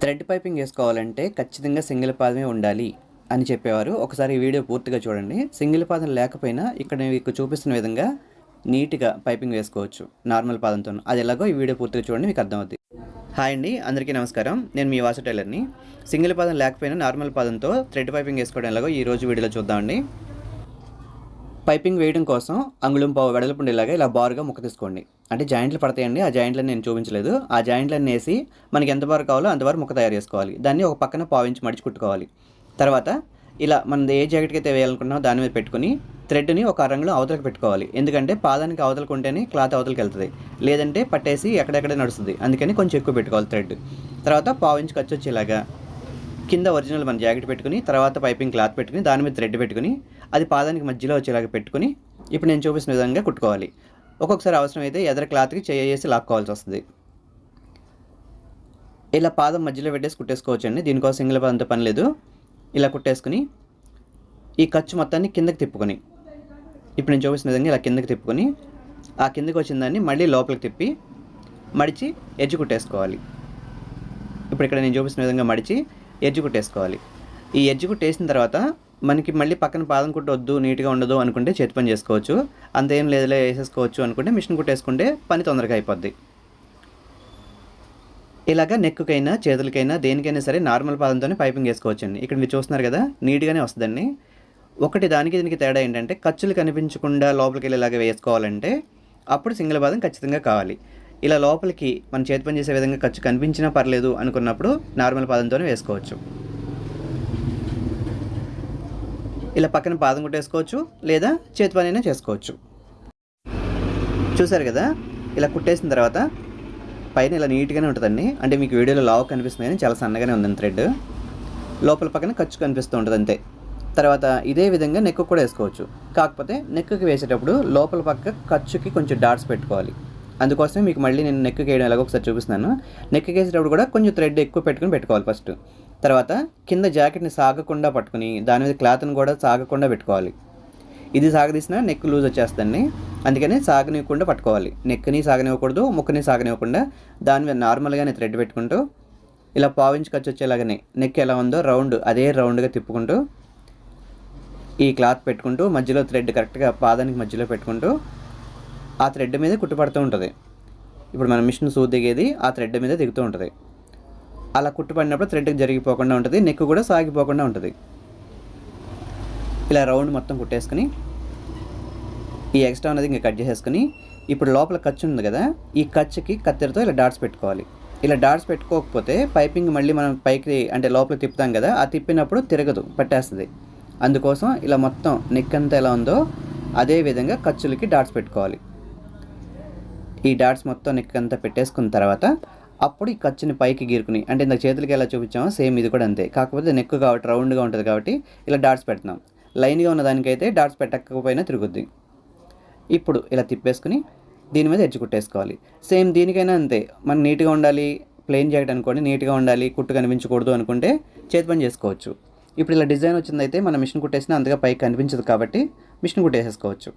Thread piping వేసుకోవాలంటే ఖచ్చితంగా single పాదమే ఉండాలి అని చెప్పేవారు. ఒకసారి ఈ వీడియో పూర్తిగా చూడండి. సింగిల్ పాదం లేకపోయినా ఇక్కడ మీకు చూపిస్తున్న విధంగా నీట్గా పైపింగ్ వేసుకోవచ్చు నార్మల్ పాదంతో అది ఎలాగో ఈ వీడియో పూర్తిగా చూడండి మీకు అర్థమవుతుంది హాయ్ అండి అందరికీ నమస్కారం. నేను మీ వాసు టైలర్ని. సింగిల్ పాదం లేకపోయినా నార్మల్ పాదంతో థ్రెడ్ పైపింగ్ వేసుకోవడం ఎలాగో ఈ రోజు వీడియోలో చూద్దామండి. పైపింగ్ వేయడం కోసం అంగుళం పావు వెడల్పు ఉండేలాగా ఇలా బారుగా ముక్క తీసుకోండి. అంటే జాయింట్లు పడతాయండి ఆ జాయింట్లను నేను చూపించలేదు. ఆ జాయింట్లను వేసి మనకి ఎంత బారు కావాలో అంతవరకు ముక్క తయారు చేసుకోవాలి. దాన్ని ఒక పక్కన పావించి మడిచి కుట్టుకోవాలి. తర్వాత ఇలా మనం ఏ జాకెట్కి అయితే వేయాలనుకున్నామో దాని మీద పెట్టుకుని థ్రెడ్ని ఒక రంగులో అవతలకు పెట్టుకోవాలి. ఎందుకంటే పాదానికి అవతలకు ఉంటేనే క్లాత్ అవతలకి వెళ్తుంది. లేదంటే పట్టేసి ఎక్కడెక్కడే నడుస్తుంది. అందుకని కొంచెం ఎక్కువ పెట్టుకోవాలి థ్రెడ్. తర్వాత పావించి ఖర్చు వచ్చేలాగా కింద ఒరిజినల్ మన జాకెట్ పెట్టుకుని తర్వాత పైపింగ్ క్లాత్ పెట్టుకుని దాని మీద థ్రెడ్ పెట్టుకుని అది పాదానికి మధ్యలో వచ్చేలాగా పెట్టుకుని ఇప్పుడు నేను చూపిస్తున్న విధంగా కుట్టుకోవాలి. ఒక్కొక్కసారి అవసరమైతే ఎదర క్లాత్కి చేసి లాక్కోవాల్సి వస్తుంది. ఇలా పాదం మధ్యలో పెట్టేసి కుట్టేసుకోవచ్చండి. దీనికోసం సింగిల్ పాదంతో పని లేదు. ఇలా కుట్టేసుకుని ఈ ఖర్చు మొత్తాన్ని కిందకి తిప్పుకొని ఇప్పుడు నేను చూపిస్తున్న విధంగా ఇలా కిందకి తిప్పుకొని ఆ కిందకి వచ్చిన దాన్ని మళ్ళీ లోపలికి తిప్పి మడిచి ఎడ్జ్ కుట్టేసుకోవాలి. ఇప్పుడు ఇక్కడ నేను చూపిస్తున్న విధంగా మడిచి ఎడ్జ్ కుట్టేసుకోవాలి. ఈ ఎడ్జ్ కుట్టేసిన తర్వాత మనకి మళ్ళీ పక్కన పాదం కుట్టు వద్దు నీట్గా ఉండదు అనుకుంటే చేతి పని చేసుకోవచ్చు. అంతేం లేదులే వేసేసుకోవచ్చు అనుకుంటే మిషన్ కుట్టేసుకుంటే పని తొందరగా అయిపోద్ది. ఇలాగ నెక్కుకైనా చేతులకైనా దేనికైనా సరే నార్మల్ పాదంతోనే పైపింగ్ వేసుకోవచ్చండి. ఇక్కడ మీరు చూస్తున్నారు కదా నీట్గానే వస్తుందండి. ఒకటి దానికి దీనికి తేడా ఏంటంటే ఖర్చులు కనిపించకుండా లోపలికి వెళ్ళేలాగా వేసుకోవాలంటే అప్పుడు సింగిల్ పాదం ఖచ్చితంగా కావాలి. ఇలా లోపలికి మన చేతి పని చేసే విధంగా ఖర్చు కనిపించినా పర్లేదు అనుకున్నప్పుడు నార్మల్ పాదంతోనే వేసుకోవచ్చు. ఇలా పక్కన పాదం కుట్టేసుకోవచ్చు లేదా చేతి పని అయినా చేసుకోవచ్చు. చూసారు కదా? ఇలా కుట్టేసిన తర్వాత పైన ఇలా నీట్గానే ఉంటుందండి. అంటే మీకు వీడియోలో లావు కనిపిస్తుంది కానీ చాలా సన్నగానే ఉందండి థ్రెడ్. లోపల పక్కన ఖర్చు కనిపిస్తూ ఉంటుంది అంతే. తర్వాత ఇదే విధంగా నెక్కు కూడా వేసుకోవచ్చు. కాకపోతే నెక్కుకి వేసేటప్పుడు లోపల పక్క ఖర్చుకి కొంచెం డాట్స్ పెట్టుకోవాలి. అందుకోసమే మీకు మళ్ళీ నేను నెక్కు వేయడం ఎలాగో ఒకసారి చూపిస్తున్నాను. నెక్కు వేసేటప్పుడు కూడా కొంచెం థ్రెడ్ ఎక్కువ పెట్టుకుని పెట్టుకోవాలి ఫస్ట్. తర్వాత కింద జాకెట్ని సాగకుండా పట్టుకుని దాని మీద క్లాత్ని కూడా సాగకుండా పెట్టుకోవాలి. ఇది సాగదీసినా నెక్ లూజ్ వచ్చేస్తుంది అందుకని సాగనివ్వకుండా పట్టుకోవాలి. నెక్ని సాగనివ్వకూడదు ముక్కని సాగనివ్వకుండా దాని మీద నార్మల్గానే థ్రెడ్ పెట్టుకుంటూ ఇలా పావించి ఖర్చు వచ్చేలాగానే నెక్ ఎలా ఉందో రౌండ్ అదే రౌండ్గా తిప్పుకుంటూ ఈ క్లాత్ పెట్టుకుంటూ మధ్యలో థ్రెడ్ కరెక్ట్గా పాదానికి మధ్యలో పెట్టుకుంటూ ఆ థ్రెడ్ మీద కుట్టుపడుతూ ఉంటుంది. ఇప్పుడు మన మిషన్ సూ దిగేది ఆ థ్రెడ్ మీద దిగుతూ ఉంటుంది. అలా కుట్టుపడినప్పుడు థ్రెడ్ జరిగిపోకుండా ఉంటుంది నెక్ కూడా సాగిపోకుండా ఉంటుంది. ఇలా రౌండ్ మొత్తం కుట్టేసుకుని ఈ ఎక్స్ట్రా అనేది ఇంకా కట్ చేసేసుకుని ఇప్పుడు లోపల ఖర్చు ఉంది కదా ఈ ఖర్చుకి కత్తెరతో ఇలా డాట్స్ పెట్టుకోవాలి. ఇలా డాట్స్ పెట్టుకోకపోతే పైపింగ్ మళ్ళీ మనం పైకి అంటే లోపల తిప్పుతాం కదా ఆ తిప్పినప్పుడు తిరగదు పట్టేస్తుంది. అందుకోసం ఇలా మొత్తం నెక్ అంతా ఎలా ఉందో అదే విధంగా ఖర్చులకి డాట్స్ పెట్టుకోవాలి. ఈ డాట్స్ మొత్తం నెక్ అంతా పెట్టేసుకున్న తర్వాత అప్పుడు ఈ ఖర్చుని పైకి గీరుకుని అంటే ఇంత చేతులకి ఎలా చూపించామో సేమ్ ఇది కూడా అంతే. కాకపోతే నెక్ కాబట్టి రౌండ్గా ఉంటుంది కాబట్టి ఇలా డాట్స్ పెడుతున్నాం. లైన్గా ఉన్న దానికైతే డాట్స్ పెట్టకపోయినా తిరుగుద్ది. ఇప్పుడు ఇలా తిప్పేసుకుని దీని మీద ఎడ్జ్ కుట్టేసుకోవాలి. సేమ్ దీనికైనా అంతే. మనం నీట్గా ఉండాలి ప్లెయిన్ జాకెట్ అనుకోండి నీట్గా ఉండాలి కుట్టు కనిపించకూడదు అనుకుంటే చేతి పని చేసుకోవచ్చు. ఇప్పుడు ఇలా డిజైన్ వచ్చిందైతే మన మిషన్ కుట్టేసినా అంతగా పైకి కనిపించదు కాబట్టి మిషన్ కుట్టేసేసుకోవచ్చు.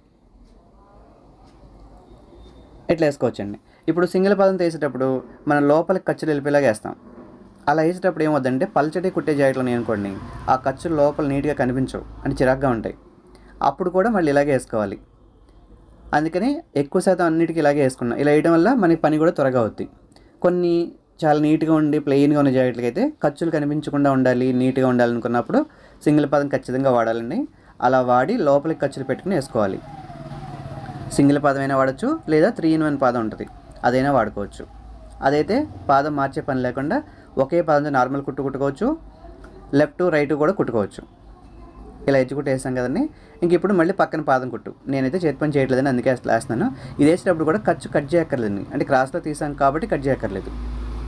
ఎట్లా వేసుకోవచ్చండి? ఇప్పుడు సింగిల్ పదం తీసేటప్పుడు మనం లోపలికి ఖర్చులు వెళ్ళిపోయేలాగా వేస్తాం. అలా వేసేటప్పుడు ఏమవుద్దంటే పల్చటి కుట్టే జాకెట్లు అనుకోండి ఆ ఖర్చులు లోపల నీట్గా కనిపించవు అని చిరాగ్గా ఉంటాయి. అప్పుడు కూడా మళ్ళీ ఇలాగే వేసుకోవాలి. అందుకని ఎక్కువ శాతం అన్నిటికీ ఇలాగే వేసుకున్నాం. ఇలా వేయడం వల్ల మనకి పని కూడా త్వరగా అవుద్ది. కొన్ని చాలా నీట్గా ఉండి ప్లెయిన్గా ఉన్న జాకెట్లకి అయితే ఖర్చులు కనిపించకుండా ఉండాలి నీట్గా ఉండాలనుకున్నప్పుడు సింగిల్ పదం ఖచ్చితంగా వాడాలండి. అలా వాడి లోపలికి ఖర్చులు పెట్టుకుని వేసుకోవాలి. సింగిల్ పాదం అయినా వాడచ్చు లేదా త్రీ ఇన్ వన్ పాదం ఉంటుంది. అదైనా వాడుకోవచ్చు. అదైతే పాదం మార్చే పని లేకుండా ఒకే పాదంతో నార్మల్ కుట్టు కుట్టుకోవచ్చు. లెఫ్ట్ రైట్ కూడా కుట్టుకోవచ్చు. ఇలా ఎడ్జ్ కుట్టు వేసాం కదండి. ఇంక ఇప్పుడు మళ్ళీ పక్కన పాదం కుట్టు. నేనైతే చేతి పని చేయట్లేదని అందుకే అసలు వేస్తున్నాను. ఇది వేసేటప్పుడు కూడా ఖర్చు కట్ చేయక్కర్లేదండి. అంటే క్రాస్లో తీసాం కాబట్టి కట్ చేయక్కర్లేదు.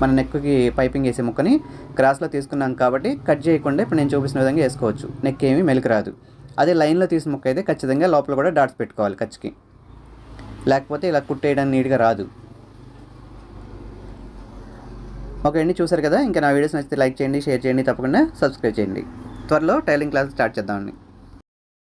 మన నెక్కి పైపింగ్ వేసే ముక్కని క్రాస్లో తీసుకున్నాం కాబట్టి కట్ చేయకుండా ఇప్పుడు నేను చూపిస్తున్న విధంగా వేసుకోవచ్చు. నెక్ ఏమీ మెలికి రాదు అదే లైన్లో తీసిన ముక్క అయితే ఖచ్చితంగా లోపల కూడా డాట్స్ పెట్టుకోవాలి ఖర్చుకి. లేకపోతే ఇలా కుట్టేయడానికి నీట్గా రాదు. ఓకే అండి చూసారు కదా? ఇంకా నా వీడియోస్ నచ్చితే లైక్ చేయండి షేర్ చేయండి తప్పకుండా సబ్స్క్రైబ్ చేయండి. త్వరలో టైలింగ్ క్లాస్ స్టార్ట్ చేద్దామండి.